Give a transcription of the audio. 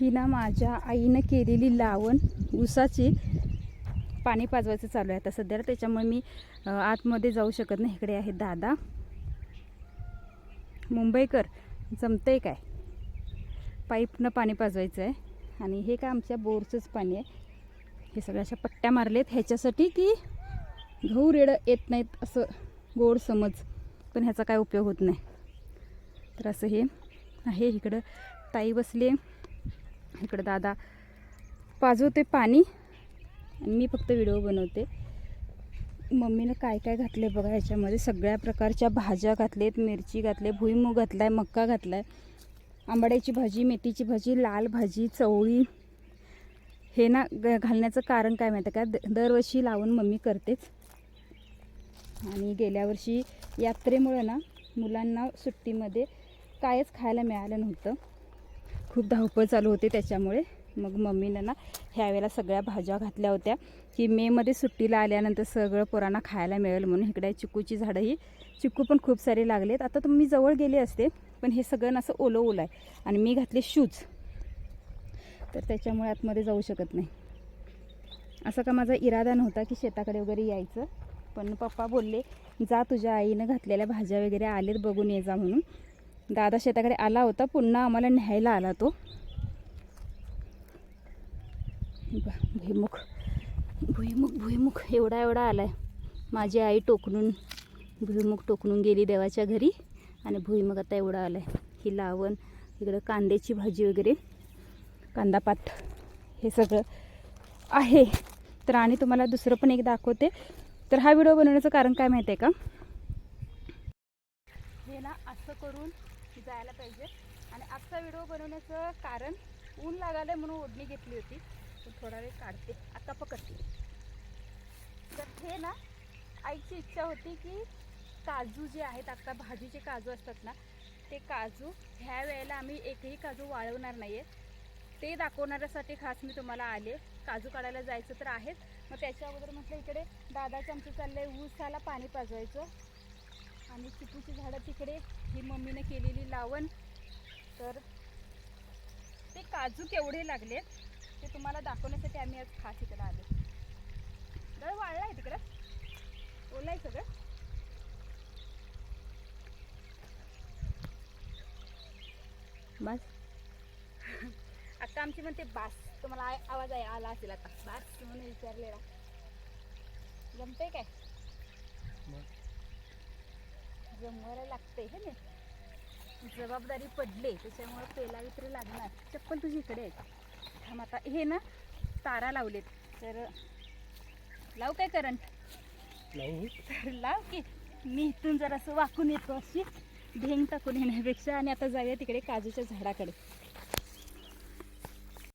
ही ना माझ्या आईनं केलेली लावण ऊसाची पाणी पाजवायचं चालू आहे आता. सध्या त्याच्यामुळे मी आतमध्ये जाऊ शकत नाही. इकडे आहे दादा. मुंबईकर जमतंय काय? पाईपनं पाणी पाजवायचं आहे. आणि हे काय आमच्या बोरचंच पाणी आहे. हे सगळ्या अशा पट्ट्या मारलेत ह्याच्यासाठी की गहू रेडं येत नाहीत असं गोड समज. पण ह्याचा काय उपयोग होत नाही. तर असं हे आहे. इकडं ताई बसले इकडं दादा पाजवते पाणी. आणि मी फक्त व्हिडिओ बनवते. मम्मीनं काय काय घातले बघा ह्याच्यामध्ये सगळ्या प्रकारच्या भाज्या घातलेत मिरची घातले भुईमूग घातलाय मक्का घातलाय. आंबाड्याची भाजी मेथीची भाजी लाल भाजी चवळी. हे ना ग घालण्याचं कारण काय माहिती आहे का? द दरवर्षी लावून मम्मी करतेच. आणि गेल्या वर्षी यात्रेमुळं ना मुलांना सुट्टीमध्ये कायच खायला मिळालं नव्हतं. खूप धावपळ चालू होते त्याच्यामुळे. मग मम्मीनं ना ह्यावेळेला सगळ्या भाज्या घातल्या होत्या. की मेमध्ये सुट्टीला आल्यानंतर सगळं पोरांना खायला मिळेल म्हणून इकडे चिकूची झाडंही. चिकू पण खूप सारे लागलेत. आता तर मी जवळ गेले असते पण हे सगळं ना असं ओलं ओलं आहे. आणि मी घातले शूज. तर त्याच्यामुळे आतमध्ये जाऊ शकत नाही. असा का माझा इरादा नव्हता की शेताकडे वगैरे यायचं. पण पप्पा बोलले जा तुझ्या आईनं घातलेल्या भाज्या वगैरे आलेत बघून ये जा म्हणून. दादा शेताकडे आला होता. पुन्हा आम्हाला न्यायला आला तो. ब- भुईमुख. भुईमुख भुईमुख. एवढा एवढा आलाय. माझी आई टोकणून भुईमुख टोकणून गेली देवाच्या घरी. आणि भुईमुख आता एवढा आलाय. ही लावण इकडं कांद्याची भाजी वगैरे कांदापात हे सगळं आहे. तर आणि तुम्हाला दुसरं पण एक दाखवते. तर हा व्हिडिओ बनवण्याचं कारण काय माहिती आहे का? हे ना असं करून जायला पाहिजे. आणि आजचा व्हिडिओ बनवण्याचं कारण ऊन लागायला म्हणून ओढणी घेतली होती. तर थोडा वेळ काढते. आता पकडते. तर हे ना आईची इच्छा होती की काजू जे आहेत आत्ता भाजीचे काजू असतात ना ते काजू ह्या वेळेला आम्ही एकही काजू वाळवणार नाही आहे ते दाखवणाऱ्यासाठी खास मी तुम्हाला आले. काजू काढायला जायचं तर आहेच. मग त्याच्या अगोदर म्हटलं इकडे दादाचं आमचं चाललंय ऊसाला पाणी पाजवायचं. आणि चिकूची झाडं तिकडे ही मम्मीने केलेली लावण. तर ते काजू केवढे लागले ते तुम्हाला दाखवण्यासाठी आम्ही आज खास इकडे आलो. दळ वाळला आहे तिकडं. ओला आहे सगळं. बस. आता आमची म्हणते बास तुम्हाला आवाज आहे आला असेल आता. बास म्हणून विचारलेला. जमतंय काय? जमवायला लागते हे ना? जबाबदारी पडले त्याच्यामुळे पेलावी तरी लागणार. चप्पल तुझी इकडे आहे थांब आता. हे ना तारा लावलेत. तर लाव काय करंट? तर लाव की. मी इथून जरासं वाकून येतो अशी. ढेंग टाकून येण्यापेक्षा आणि आता जाऊया तिकडे काजूच्या झाडाकडे.